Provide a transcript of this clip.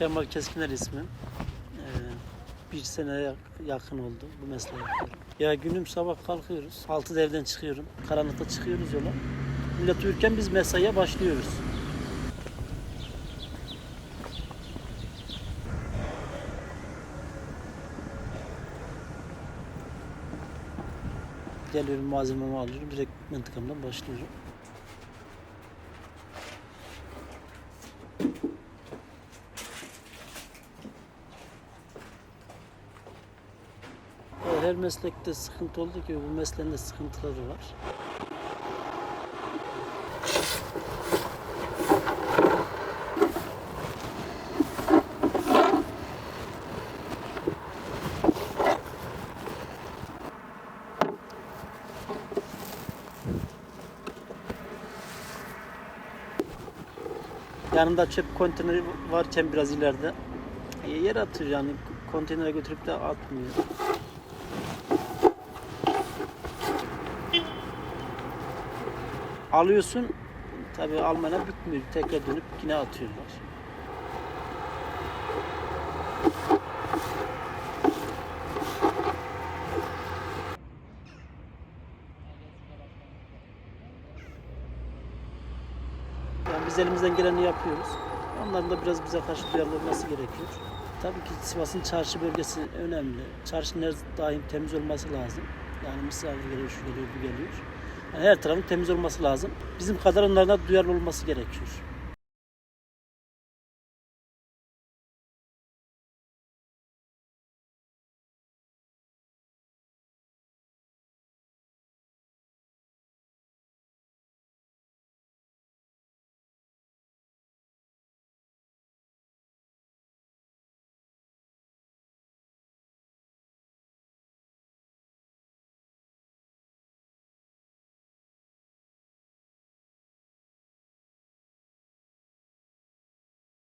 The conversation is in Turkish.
Kemal Keskiner ismim. Ee, bir seneye yakın oldu bu mesleği yapıyorum. Ya günüm sabah kalkıyoruz. 6'da evden çıkıyorum. Karanlıkta çıkıyoruz yola. Millet uyurken biz mesaiye başlıyoruz. Geliyorum malzememi alıyorum. Direkt mıntıkamdan başlıyorum. Her meslekte sıkıntı olduğu gibi bu mesleğin de sıkıntıları var. Yanında çöp konteyneri varken biraz ileride e, yer atıyor yani konteynere götürüp de atmıyor. Alıyorsun tabi almana bitmiyor. Tekrar dönüp yine atıyorlar. Yani biz elimizden geleni yapıyoruz. Onların da biraz bize karşı duyarlı gerekiyor. Tabii ki Sivas'ın çarşı bölgesi önemli. Çarşının her daim temiz olması lazım. Yani misafir geliyor, şu geliyor, bu geliyor. Her tarafın temiz olması lazım. Bizim kadar onların da duyarlı olması gerekiyor.